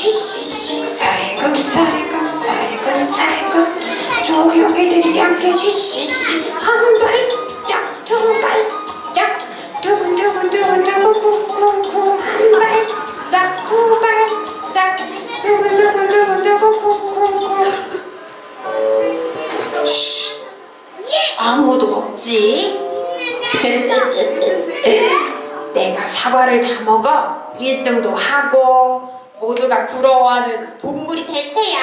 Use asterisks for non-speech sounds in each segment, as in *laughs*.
쉬쉬쉬 살금 살금 살금 살금. 조용히 들리지 않게 쉬쉬쉬. 한 발짝 두 발짝. 두근두근 두근두근 쿵쿵쿵. 한 발짝 두 발짝. 두근두근 두근두근 쿵쿵쿵. 아무도 없지? *laughs* 내가 사과를 다 먹어. 1등도 하고 모두가 부러워하는 동물이 될 테야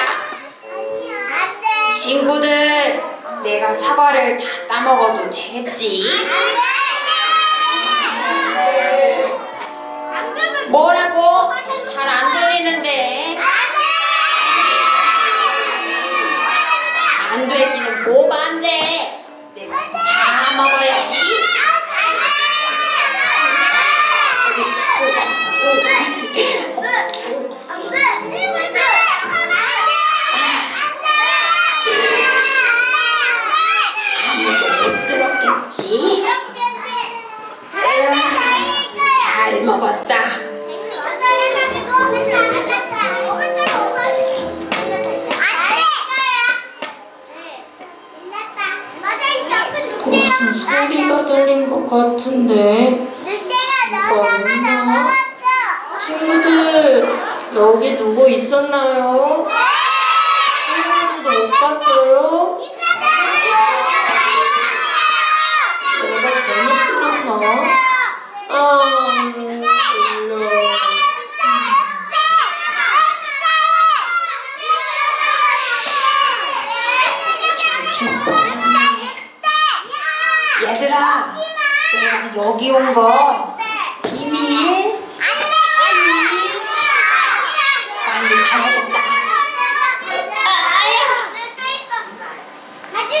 친구들 내가 사과를 다 따먹어도 되겠지? 뭐라고? 잘 안 들리는데 안 되기는 뭐가 안 돼? 무슨 소리가 들린 것 같은데 친구들 여기 누구 있었나요? 친구들도 못 봤어요? 내가 잘못 들었나? 아, 몰라. 얘들아, 내가 여기 온 거